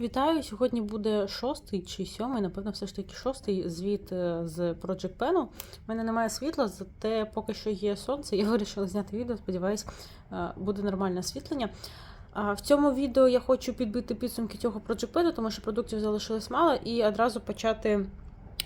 Вітаю! Сьогодні буде шостий чи сьомий, напевно, все ж таки шостий звіт е, з Project Pen. У мене немає світла, зате поки що є сонце. Я вирішила зняти відео. Сподіваюсь, е, буде нормальне освітлення. В цьому відео я хочу підбити підсумки цього Project Pen, тому що продуктів залишилось мало, і одразу почати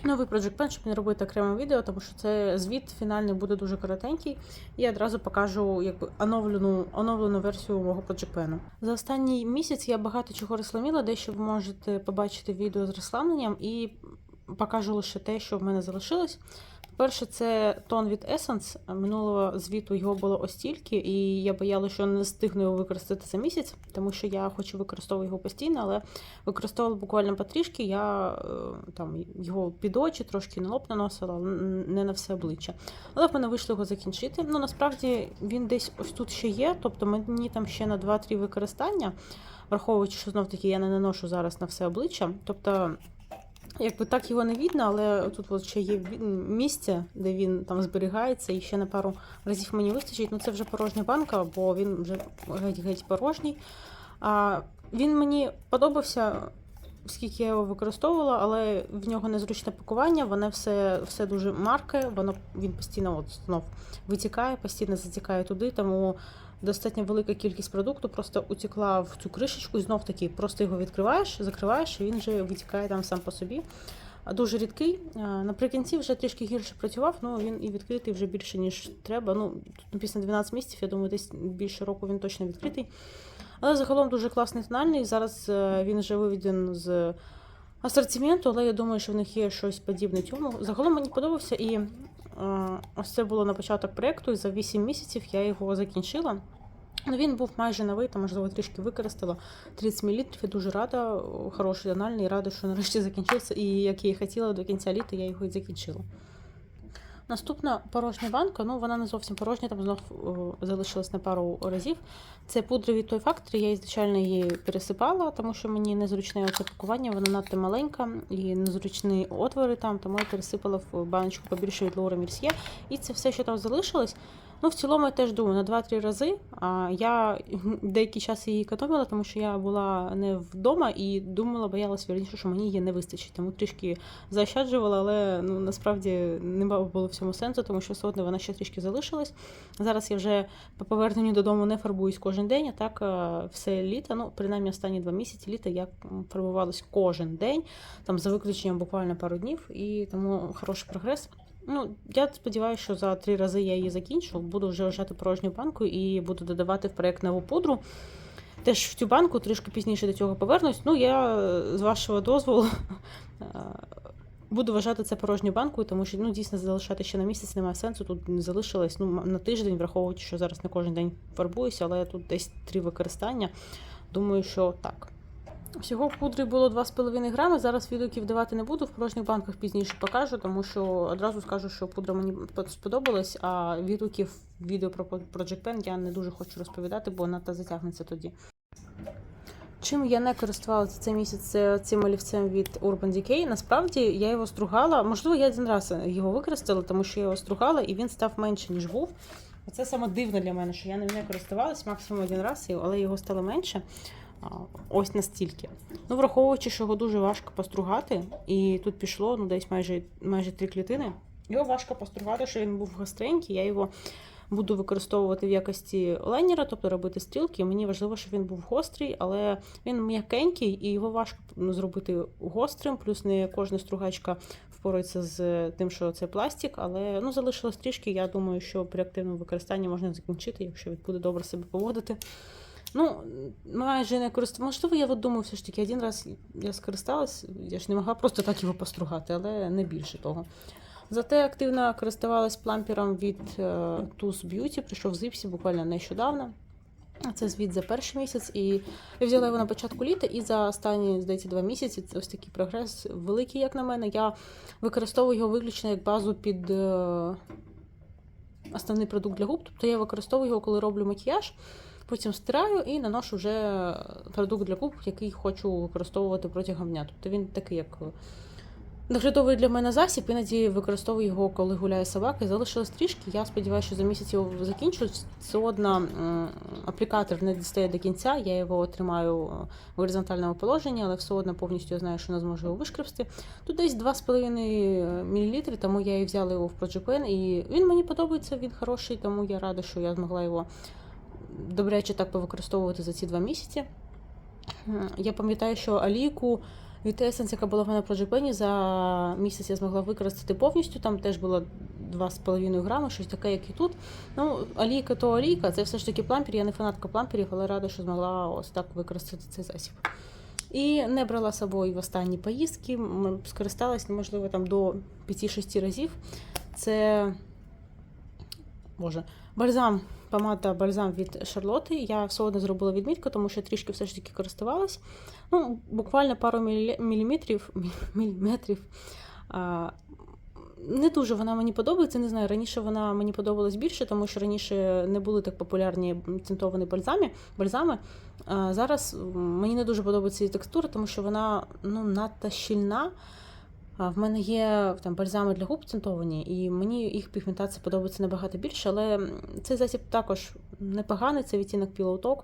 новий Project Plan, щоб не робити окреме відео, тому що це звіт фінальний буде дуже коротенький. І одразу покажу якби оновлену, оновлену версію мого Project Plan. За останній місяць я багато чого розсламіла, дещо ви можете побачити відео з розсламленням і покажу лише те, що в мене залишилось. Перше, це тон від Essence. Минулого звіту його було ось стільки, і я боялася, що не встигну його використати за місяць, тому що я хочу використовувати його постійно, але використовувала буквально потрішки. Я е, там його під очі трошки на лоб наносила, не на все обличчя. Але в мене вийшло його закінчити. Ну насправді він десь ось тут ще є, тобто мені там ще на 2-3 використання, враховуючи, що знов таки я не наношу зараз на все обличчя. Тобто. Якби так його не видно, але тут от ще є місце, де він там зберігається, і ще на пару разів мені вистачить. Ну це вже порожня банка, бо він вже геть-геть порожній. А він мені подобався, скільки я його використовувала, але в нього незручне пакування, воно все, все дуже марке, воно він постійно от знов витікає, постійно затікає туди, тому достатньо велика кількість продукту просто утекла в цю кришечку, і знов таки просто його відкриваєш, закриваєш, і він вже витікає там сам по собі. Дуже рідкий. Наприкінці вже трішки гірше працював, але він і відкритий вже більше, ніж треба. Ну, тут написано 12 місяців, я думаю, десь більше року він точно відкритий. Але загалом дуже класний тональний. Зараз е, він вже виведен з асортименту, але я думаю, що в них є щось подібне цьому. Загалом мені подобався і ось це було на початок проєкту, і за 8 місяців я його закінчила. Ну, він був майже новий, там, можливо, трішки використала 30 мл. Я дуже рада, хороший тональний, рада, що нарешті закінчився. І як я і хотіла до кінця літа, я його і закінчила. Наступна порожня банка, ну вона не зовсім порожня, там знов о, залишилась на пару разів. Це пудри від той Factory, я звичайно її пересипала, тому що мені незручне оце пакування, вона надто маленька і незручні отвори там, тому я пересипала в баночку побільше від Лора Мірсьє. І це все, що там залишилось. Ну, в цілому я теж думаю, на 2-3 рази. А я деякий час її економила, тому що я була не вдома і думала, боялась вірніше, що мені її не вистачить. Тому трішки заощаджувала, але ну насправді не було в цьому сенсу, тому що одно вона ще трішки залишилась. Зараз я вже по поверненню додому не фарбуюсь кожен день, а так е, все літо. Ну, принаймні останні два місяці літа я фарбувалась кожен день, там за виключенням буквально пару днів, і тому хороший прогрес. Ну, я сподіваюся, що за три рази я її закінчу. Буду вже вважати порожню банку і буду додавати в проєкт нову пудру. Теж в цю банку трішки пізніше до цього повернусь. Ну, я е, з вашого дозволу е, буду вважати це порожньою банкою, тому що ну, дійсно залишати ще на місяць немає сенсу. Тут не залишилось ну, на тиждень, враховуючи, що зараз не кожен день фарбуюся, але тут десь три використання. Думаю, що так. Всього пудри було 2,5 грами. Зараз відгуків давати не буду. В порожніх банках пізніше покажу, тому що одразу скажу, що пудра мені сподобалась, а відгуків відео про Project Pen я не дуже хочу розповідати, бо надто затягнеться тоді. Чим я не користувалася цей місяць цим олівцем від Urban Decay. Насправді я його стругала. Можливо, я один раз його використала, тому що я його стругала і він став менше, ніж був. Це саме дивно для мене, що я не користувалась максимум один раз, але його стало менше. Ось настільки. Ну, враховуючи, що його дуже важко постругати, і тут пішло ну, десь майже майже три клітини. Його важко постругати, що він був гостренький. Я його буду використовувати в якості лайнера, тобто робити стрілки. Мені важливо, щоб він був гострий, але він м'якенький і його важко ну, зробити гострим. Плюс не кожна стругачка впорається з тим, що це пластик, але ну, залишилось трішки. Я думаю, що при активному використанні можна закінчити, якщо він буде добре себе поводити. Ну, майже не користувалася. Можливо, я от думаю, все ж таки, один раз я скористалась, я ж не могла просто так його постругати, але не більше того. Зате активно користувалась плампером від uh, Tools Beauty, прийшов в зипсі буквально нещодавно. Це звіт за перший місяць, і я взяла його на початку літа, і за останні, здається, два місяці це ось такий прогрес великий, як на мене. Я використовую його виключно як базу під uh, основний продукт для губ. Тобто я використовую його, коли роблю макіяж. Потім стираю і наношу вже продукт для губ, який хочу використовувати протягом дня. Тобто він такий, як Доглядовий для мене засіб, іноді використовую його, коли гуляє собака. Залишилось трішки. Я сподіваюся, що за місяць його закінчу. Все одно аплікатор не дістає до кінця. Я його тримаю е, в горизонтальному положенні, але все одно повністю знаю, що не зможу його вишкребсти. Тут десь 2,5 мл, тому я і взяла його в Project Pen, і він мені подобається, він хороший, тому я рада, що я змогла його добряче так повикористовувати за ці два місяці. Я пам'ятаю, що Аліку від Essence, яка була в мене Project Pen, за місяць я змогла використати повністю. Там теж було 2,5 грами, щось таке, як і тут. Ну, Аліка то Аліка, це все ж таки плампір. Я не фанатка пламперів, але рада, що змогла ось так використати цей засіб. І не брала з собою в останні поїздки, скористалась, можливо, там до 5-6 разів. Це Боже, бальзам, помада бальзам від Шарлоти. Я все одно зробила відмітку, тому що трішки все ж таки користувалась. Ну, буквально пару міліметрів. міліметрів. А, не дуже вона мені подобається, не знаю. Раніше вона мені подобалась більше, тому що раніше не були так популярні тинтовані бальзами. бальзами. А зараз мені не дуже подобається її текстура, тому що вона ну, надто щільна. В мене є там бальзами для губ тинтовані, і мені їх пігментація подобається набагато більше, але цей засіб також непоганий, це відтінок Talk.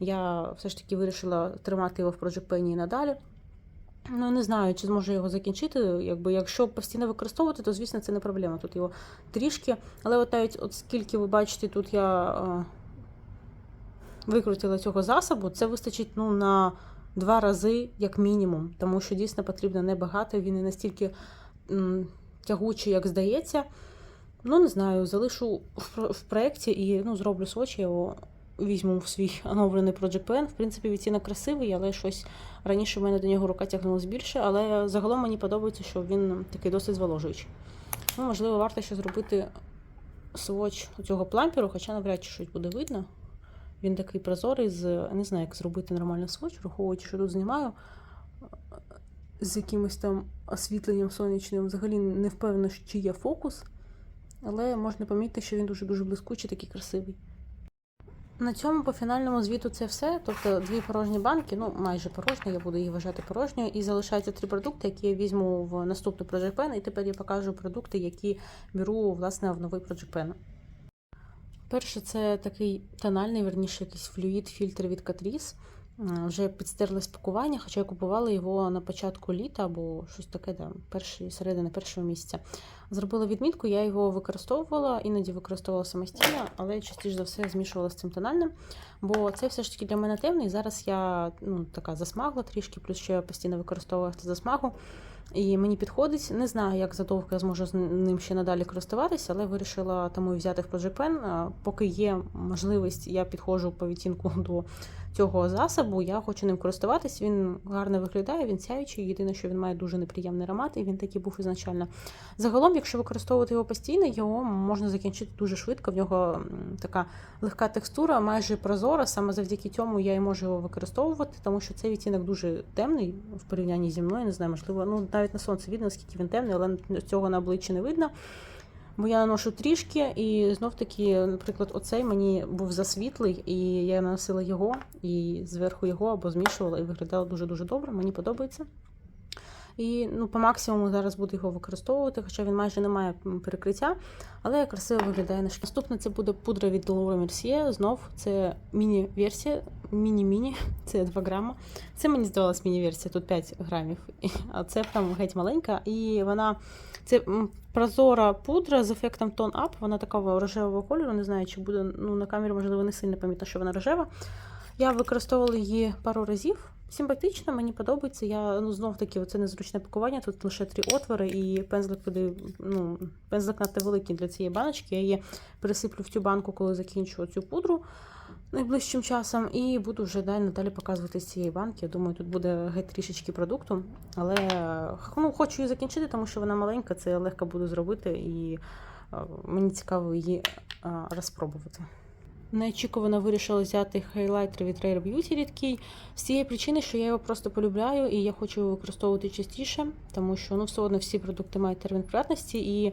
Я все ж таки вирішила тримати його в Project Pen і надалі. Ну, не знаю, чи зможу його закінчити. Якби, якщо постійно використовувати, то звісно це не проблема. Тут його трішки. Але от навіть от скільки ви бачите, тут я е, викрутила цього засобу, це вистачить ну, на два рази, як мінімум, тому що дійсно потрібно небагато, він не настільки тягучий, як здається. Ну, не знаю, залишу в, проєкті і ну, зроблю свочі, його візьму в свій оновлений Project Pen. В принципі, відтінок красивий, але щось раніше в мене до нього рука тягнулася більше, але загалом мені подобається, що він такий досить зволожуючий. Ну, можливо, варто ще зробити своч цього пламперу, хоча навряд чи щось буде видно. Він такий прозорий, з не знаю, як зробити нормальний своч, враховуючи, що тут знімаю з якимось там освітленням сонячним. Взагалі не впевнена, чи є фокус, але можна помітити, що він дуже-дуже блискучий, такий красивий. На цьому по фінальному звіту це все. Тобто дві порожні банки, ну майже порожні, я буду їх вважати порожньою. І залишаються три продукти, які я візьму в наступний Project Pen. І тепер я покажу продукти, які беру власне в новий Project Pen. Перше, це такий тональний, верніше, якийсь флюїд фільтр від Catrice. Е, Вже підстерли спакування, хоча я купувала його на початку літа або щось таке, да, перші, середини першого місяця. Зробила відмітку, я його використовувала, іноді використовувала самостійно, але частіше за все змішувала з цим тональним. Бо це все ж таки для мене темний. Зараз я ну, така засмагла трішки, плюс ще я постійно використовую засмагу. І мені підходить. Не знаю, як задовго я зможу з ним ще надалі користуватися, але вирішила тому взяти в Project. Поки є можливість, я підходжу по відтінку до цього засобу. Я хочу ним користуватись. Він гарно виглядає, він сяючий. Єдине, що він має дуже неприємний аромат, і він такий був ізначально. Загалом, якщо використовувати його постійно, його можна закінчити дуже швидко. В нього така легка текстура, майже прозора. Саме завдяки цьому я і можу його використовувати, тому що цей відтінок дуже темний в порівнянні зі мною. Не знаю, можливо, ну навіть на сонці видно, наскільки він темний, але цього на обличчі не видно. Бо я наношу трішки, і знов таки, наприклад, оцей мені був засвітлий, і я наносила його і зверху його або змішувала, і виглядало дуже-дуже добре. Мені подобається. І ну, по максимуму зараз буду його використовувати, хоча він майже не має перекриття, але красиво виглядає на шкірі. Наступне це буде пудра від Laura Mercier. Знов це міні-версія, міні-міні, це 2 грама. Це мені здавалось міні-версія, тут 5 грамів, а це прям геть маленька. І вона це прозора пудра з ефектом Tone Up, вона такого рожевого кольору. Не знаю, чи буде ну, на камері, можливо, не сильно помітно, що вона рожева. Я використовувала її пару разів. Симпатично, мені подобається. Я ну знов таки це незручне пакування. Тут лише три отвори, і пензлик туди, ну, пензлик надто великий для цієї баночки. Я її пересиплю в цю банку, коли закінчу цю пудру найближчим часом, і буду вже далі надалі показувати з цієї банки. Я думаю, тут буде геть трішечки продукту. Але ну, хочу її закінчити, тому що вона маленька, це легко буду зробити, і мені цікаво її розпробувати. Неочікувано вирішила взяти хайлайтер від Rare Beauty рідкий. З цієї причини, що я його просто полюбляю і я хочу його використовувати частіше, тому що ну, все одно всі продукти мають термін придатності і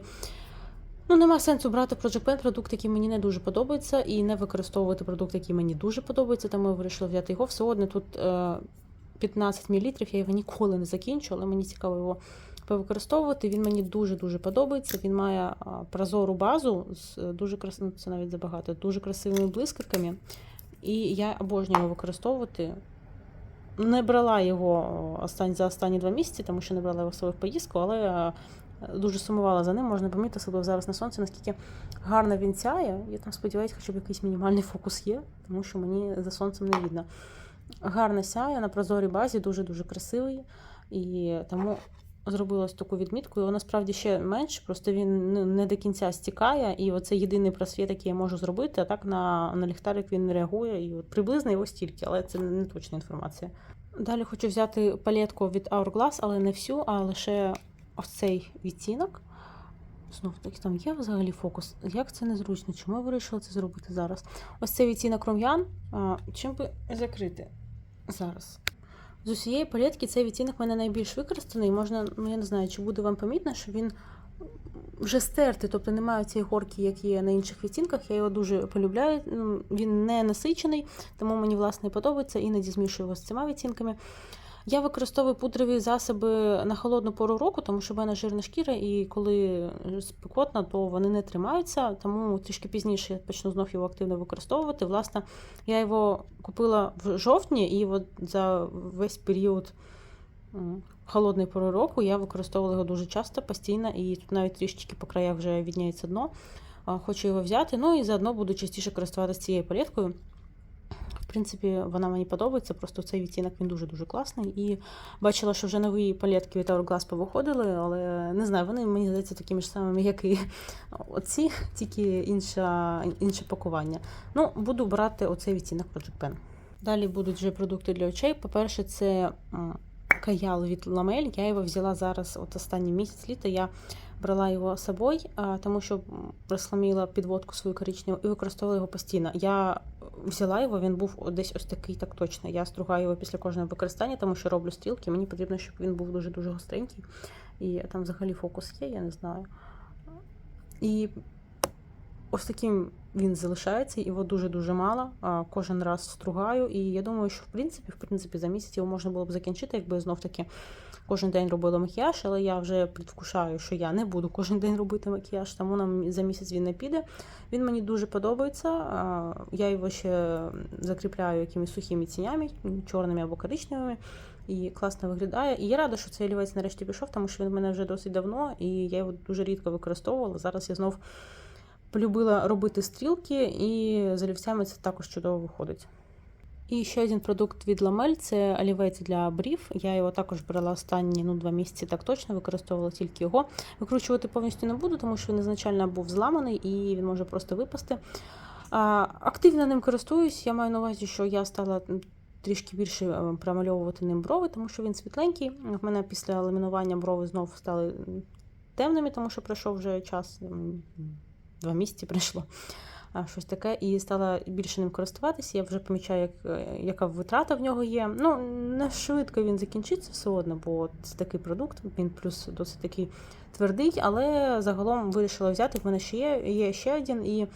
ну, нема сенсу брати Project Pen продукт, який мені не дуже подобається, і не використовувати продукт, який мені дуже подобається, тому я вирішила взяти його. Все одно тут е, 15 мл, я його ніколи не закінчу, але мені цікаво його повикористовувати. Він мені дуже-дуже подобається. Він має прозору базу з е, дуже крас... ну, це навіть забагато, дуже красивими блискавками. І я обожнюю використовувати. Не брала його о, остань... за останні два місяці, тому що не брала його собою в поїздку, але е, дуже сумувала за ним. Можна помітити, особливо зараз на сонці, наскільки гарно він сяє. Я там сподіваюся, хоча б якийсь мінімальний фокус є, тому що мені за сонцем не видно. Гарно сяє на прозорій базі, дуже-дуже красивий. І тому зробила ось таку відмітку. Його насправді ще менше, просто він не до кінця стікає. І оце єдиний просвіт, який я можу зробити. А так на, на ліхтарик він не реагує. І от приблизно його стільки, але це не точна інформація. Далі хочу взяти палетку від Hourglass, але не всю, а лише ось цей відтінок. Знов таки там є взагалі фокус. Як це незручно? Чому я вирішила це зробити зараз? Ось цей відтінок рум'ян. Чим би закрити зараз? З усієї палітки цей відтінок в мене найбільш використаний. Можна, ну я не знаю, чи буде вам помітно, що він вже стертий, тобто немає цієї горки, як є на інших відтінках. Я його дуже полюбляю. Ну, Він не насичений, тому мені власне подобається. Іноді змішую його з цими відтінками. Я використовую пудрові засоби на холодну пору року, тому що в мене жирна шкіра, і коли спекотна, то вони не тримаються. Тому трішки пізніше я почну знов його активно використовувати. Власне, я його купила в жовтні, і от за весь період холодної пори року я використовувала його дуже часто, постійно, і тут навіть трішечки по краях вже відняється дно. Хочу його взяти. Ну і заодно буду частіше користуватися цією палеткою. В принципі, вона мені подобається, просто цей відтінок він дуже-дуже класний. І бачила, що вже нові палетки від Hourglass повиходили, але не знаю, вони мені здається такими ж самими, як і оці, тільки інша, інше пакування. Ну, буду брати оцей відтінок Project Pen. Далі будуть вже продукти для очей. По-перше, це каял від Ламель. Я його взяла зараз, от останній місяць літа. Я брала його з собою, тому що розхламіла підводку свою коричневу і використовувала його постійно. Я взяла його, він був десь ось такий, так точно. Я стругаю його після кожного використання, тому що роблю стрілки. Мені потрібно, щоб він був дуже-дуже гостренький. І там взагалі фокус є, я не знаю. І ось таким він залишається, його дуже-дуже мало. Кожен раз стругаю. І я думаю, що в принципі, в принципі, за місяць його можна було б закінчити, якби знов таки кожен день робила макіяж, але я вже предвкушаю, що я не буду кожен день робити макіяж, тому нам за місяць він не піде. Він мені дуже подобається. Я його ще закріпляю якимись сухими тінями, чорними або коричневими. І класно виглядає. І я рада, що цей олівець нарешті пішов, тому що він в мене вже досить давно, і я його дуже рідко використовувала. Зараз я знов полюбила робити стрілки, і з олівцями це також чудово виходить. І ще один продукт від Ламель це олівець для брів. Я його також брала останні ну, два місяці, так точно використовувала тільки його. Викручувати повністю не буду, тому що він ізначально був зламаний і він може просто випасти. Активно ним користуюсь. Я маю на увазі, що я стала трішки більше е, промальовувати ним брови, тому що він світленький. В мене після ламінування брови знов стали темними, тому що пройшов вже час, два місяці пройшло. Щось таке, і стала більше ним користуватися. Я вже помічаю, як, е, яка витрата в нього є. Ну, не швидко він закінчиться все одно, бо це такий продукт, він плюс досить такий твердий, але загалом вирішила взяти. В мене ще є, є ще один. І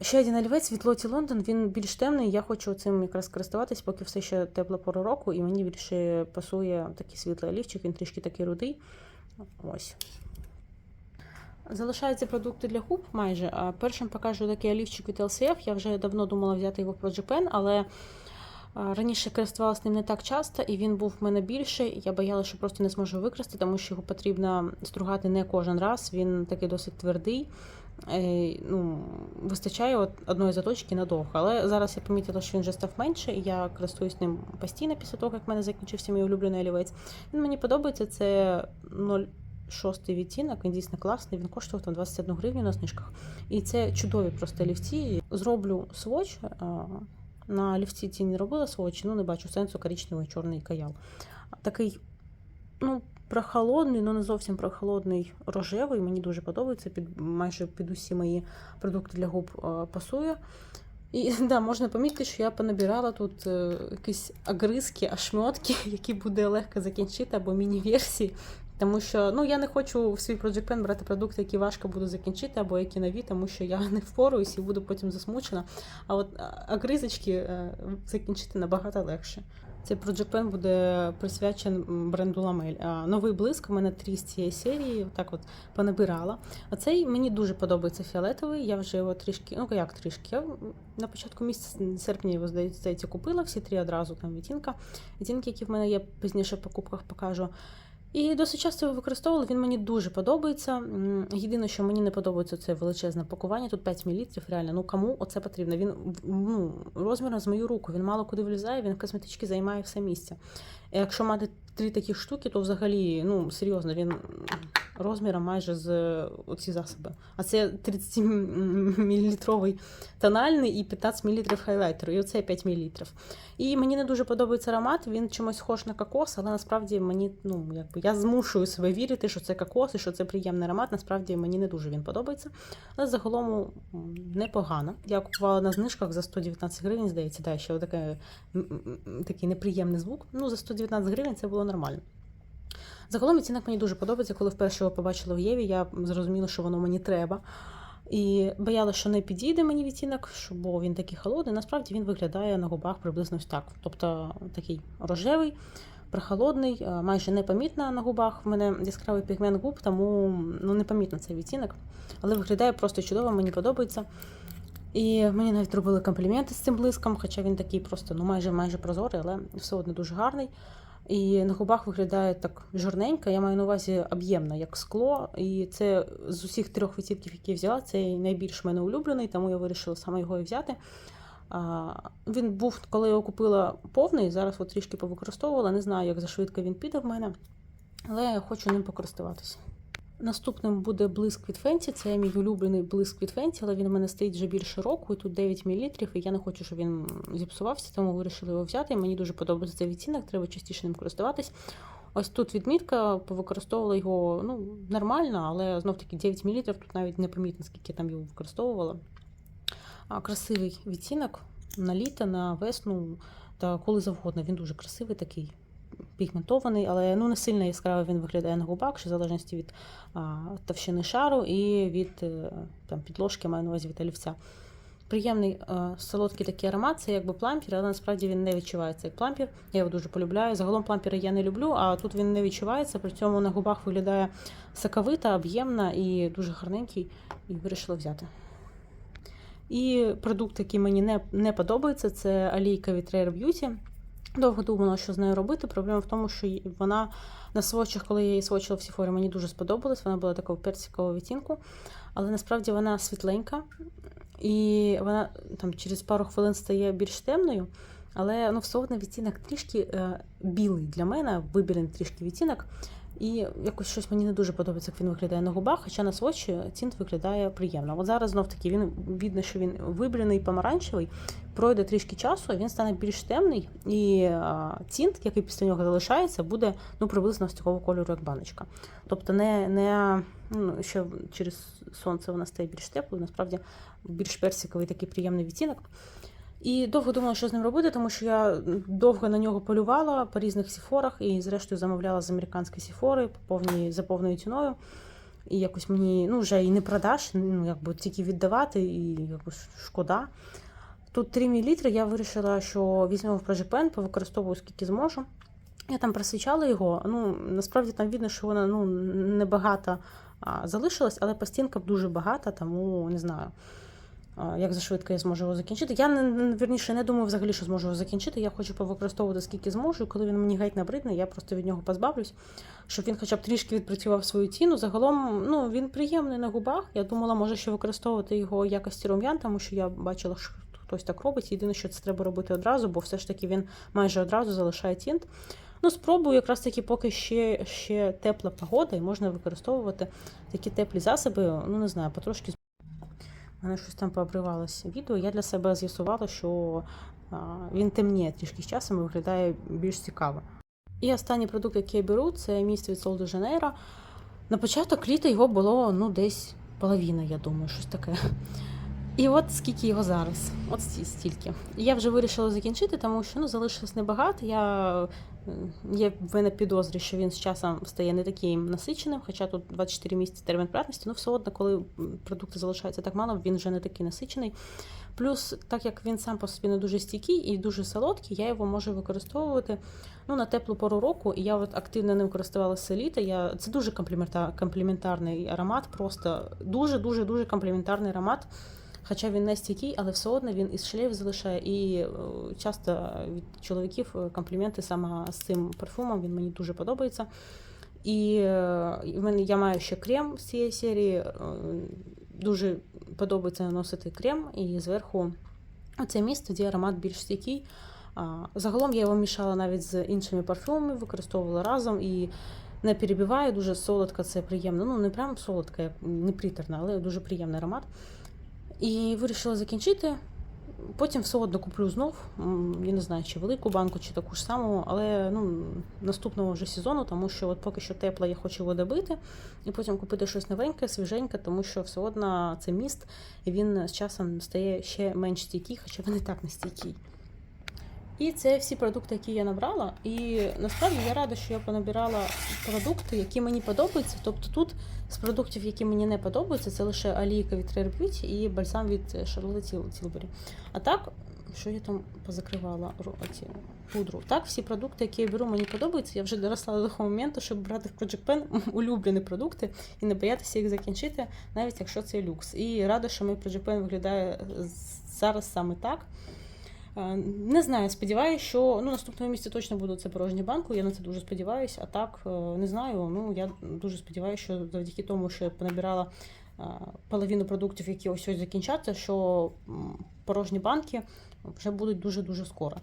ще один олівець від Лоті Лондон, він більш темний. Я хочу цим якраз користуватись, поки все ще тепла пора року, і мені більше пасує такий світлий олівчик, він трішки такий рудий. Ось. Залишаються продукти для губ майже. Першим покажу такий олівчик від LCF. Я вже давно думала взяти його в Project але раніше користувалася ним не так часто, і він був в мене більший. Я боялася, що просто не зможу використати, тому що його потрібно стругати не кожен раз. Він такий досить твердий. Е, ну, Вистачає одної заточки надовго. Але зараз я помітила, що він вже став менше, і я користуюсь ним постійно після того, як в мене закінчився мій улюблений олівець. Він мені подобається. Це 0 шостий відтінок, він дійсно класний, він коштував там 21 гривню на знижках. І це чудові просто олівці. Зроблю своч. На олівці ці не робила свочі, ну не бачу сенсу коричневий чорний каял. Такий, ну, прохолодний, ну не зовсім прохолодний рожевий. Мені дуже подобається. Під майже під усі мої продукти для губ е, пасує. І да, можна помітити, що я понабирала тут е, якісь огризки, ошметки, які буде легко закінчити, або міні-версії. Тому що ну, я не хочу в свій Project Pen брати продукти, які важко буду закінчити, або які нові, тому що я не впоруюсь і буду потім засмучена. А от огризочки закінчити набагато легше. Цей Project Pen буде присвячений м, бренду Ламель. Новий блиск у мене три з цієї серії, так от понабирала. А цей мені дуже подобається фіолетовий. Я вже його трішки, ну як трішки. Я на початку місяця серпня його здається, купила всі три одразу. Там відтінка. Відтінки, які в мене є пізніше в покупках, покажу. І досить часто його використовували, він мені дуже подобається. Єдине, що мені не подобається, це величезне пакування. Тут 5 мл, реально. Ну кому оце потрібно? Він ну, розміром з мою руку, він мало куди влізає, він в косметички займає все місце. Якщо мати три такі штуки, то взагалі, ну серйозно, він розміром майже з оці засоби. А це 30 мл тональний і 15 мл хайлайтер, і оце 5 мл. І мені не дуже подобається аромат, він чимось схож на кокос, але насправді мені, ну, якби я змушую себе вірити, що це кокос і що це приємний аромат. Насправді мені не дуже він подобається. Але загалом непогано. Я купувала на знижках за 119 гривень, здається, да, ще отаке, такий неприємний звук. Ну, за 119 гривень це було нормально. Загалом відтінок мені дуже подобається. Коли вперше його побачила в Єві, я зрозуміла, що воно мені треба. І боялася, що не підійде мені відтінок, бо він такий холодний. Насправді він виглядає на губах приблизно так. Тобто такий рожевий, прохолодний, е, майже непомітно на губах. В мене яскравий пігмент губ, тому ну, непомітно цей відтінок. Але виглядає просто чудово, мені подобається. І мені навіть робили компліменти з цим блиском, хоча він такий просто ну, майже майже прозорий, але все одно дуже гарний. І на губах виглядає так жирненько, я маю на увазі об'ємно, як скло. І це з усіх трьох відтінків, які я взяла, це найбільш мене улюблений, тому я вирішила саме його і взяти. А, він був, коли я його купила повний, зараз от трішки повикористовувала. Не знаю, як зашвидко він піде в мене, але я хочу ним покористуватися. Наступним буде блиск від Фенті. Це мій улюблений блиск від Фенті, але він у мене стоїть вже більше року, і тут 9 мл, і я не хочу, щоб він зіпсувався, тому вирішила його взяти. Мені дуже подобається цей відтінок, треба частіше ним користуватись. Ось тут відмітка, повикористовувала його ну, нормально, але знов таки 9 мл, тут навіть не помітно, скільки я там його використовувала. А, красивий відтінок на літо, на весну та коли завгодно. Він дуже красивий такий. Пігментований, але ну не сильно яскраво він виглядає на губах, що в залежності від а, товщини шару і від е, там, підложки, маю на увазі від олівця. Приємний е, солодкий такий аромат, це якби плампір, але насправді він не відчувається як плампір. Я його дуже полюбляю. Загалом плампіри я не люблю, а тут він не відчувається. При цьому на губах виглядає соковита, об'ємна і дуже гарненький, і вирішила взяти. І продукт, який мені не, не подобається, це олійка від Rare Beauty. Довго думала, що з нею робити. Проблема в тому, що вона на свочах, коли я її свочила в Сіфорі, мені дуже сподобалась. Вона була такого персикового відтінку, але насправді вона світленька, і вона там через пару хвилин стає більш темною. Але ну, все одно відтінок трішки е, білий для мене, вибілений трішки відтінок. І якось щось мені не дуже подобається, як він виглядає на губах, хоча на свочі тінт виглядає приємно. От зараз знов таки він видно, що він вибілений помаранчевий, пройде трішки часу, він стане більш темний, і а, тінт, який після нього залишається, буде ну, приблизно ось такого кольору, як баночка. Тобто не, не ну, що через сонце вона стає більш теплою, насправді більш персиковий такий приємний відтінок. І довго думала, що з ним робити, тому що я довго на нього полювала по різних сіфорах і, зрештою, замовляла з американської сіфори по повній, за повною ціною. І якось мені ну, вже і не продаш, ну, якби тільки віддавати, і якось шкода. Тут 3 мл, я вирішила, що візьмемо в Pen, повикористовую скільки зможу. Я там просвічала його. Ну, насправді там видно, що вона ну, небагато залишилась, але постінка дуже багата, тому не знаю, як за швидко я зможу його закінчити. Я не- не- думаю взагалі, що зможу його закінчити. Я хочу повикористовувати скільки зможу, коли він мені геть набридне, я просто від нього позбавлюсь, щоб він хоча б трішки відпрацював свою ціну. Загалом ну, він приємний на губах. Я думала, може ще використовувати його якості рум'ян, тому що я бачила, що хтось так робить. Єдине, що це треба робити одразу, бо все ж таки він майже одразу залишає тінт. Ну, спробую, якраз таки, поки ще, ще тепла погода, і можна використовувати такі теплі засоби, ну не знаю, потрошки. У мене щось там пообривалося відео. Я для себе з'ясувала, що він темніє трішки з часом і виглядає більш цікаво. І останній продукт, який я беру, це міст від Sol de. На початок літа його було ну, десь половина, я думаю, щось таке. І от скільки його зараз, от стільки. Я вже вирішила закінчити, тому що ну, залишилось небагато. Я є в мене підозрі, що він з часом стає не таким насиченим, хоча тут 24 місяці термін придатності, ну все одно, коли продукти залишаються так мало, він вже не такий насичений. Плюс, так як він сам по собі не дуже стійкий і дуже солодкий, я його можу використовувати ну, на теплу пору року. І я от активно ним користувалася літа. Я... Це дуже компліментарний аромат, просто дуже-дуже дуже компліментарний аромат. Хоча він не стійкий, але все одно він із шлейф залишає. І е, часто від чоловіків е, компліменти саме з цим парфумом. Він мені дуже подобається. І е, в мене я маю ще крем з цієї серії. Дуже подобається наносити крем і зверху оце місце, тоді аромат більш стійкий. Загалом я його мішала навіть з іншими парфумами, використовувала разом і не перебиваю, дуже солодка, це приємно. Ну, не прям солодка, не приторна, але дуже приємний аромат. І вирішила закінчити. Потім все одно куплю знов. Я не знаю, чи велику банку, чи таку ж саму, але ну, наступного вже сезону, тому що от поки що тепла, я хочу його добити, і потім купити щось новеньке, свіженьке, тому що все одно це міст, і він з часом стає ще менш стійкий, хоча він і так не стійкий. І це всі продукти, які я набрала. І насправді я рада, що я понабирала продукти, які мені подобаються. Тобто тут з продуктів, які мені не подобаються, це лише олійка від Rare Beauty і бальзам від Charlotte Tilbury. А так, що я там позакривала оці, пудру. Так, всі продукти, які я беру, мені подобаються. Я вже доросла до того моменту, щоб брати в Project Pen улюблені продукти і не боятися їх закінчити, навіть якщо це люкс. І рада, що мій Project Pen виглядає зараз саме так. Не знаю, сподіваюся, що ну, наступного місяця точно буде це порожній банку. Я на це дуже сподіваюся. А так е, не знаю. Ну я дуже сподіваюся, що завдяки тому, що я понабирала е, половину продуктів, які ось ось закінчаться, що порожні банки вже будуть дуже дуже скоро.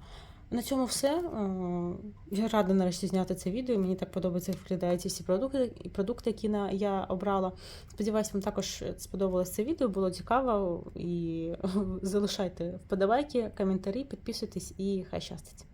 На цьому все. Е, Я рада нарешті зняти це відео. Мені так подобається, як виглядають всі продукти, і продукти, які я обрала. Сподіваюсь, вам також сподобалось це відео, було цікаво. І залишайте вподобайки, коментарі, підписуйтесь і хай щастить.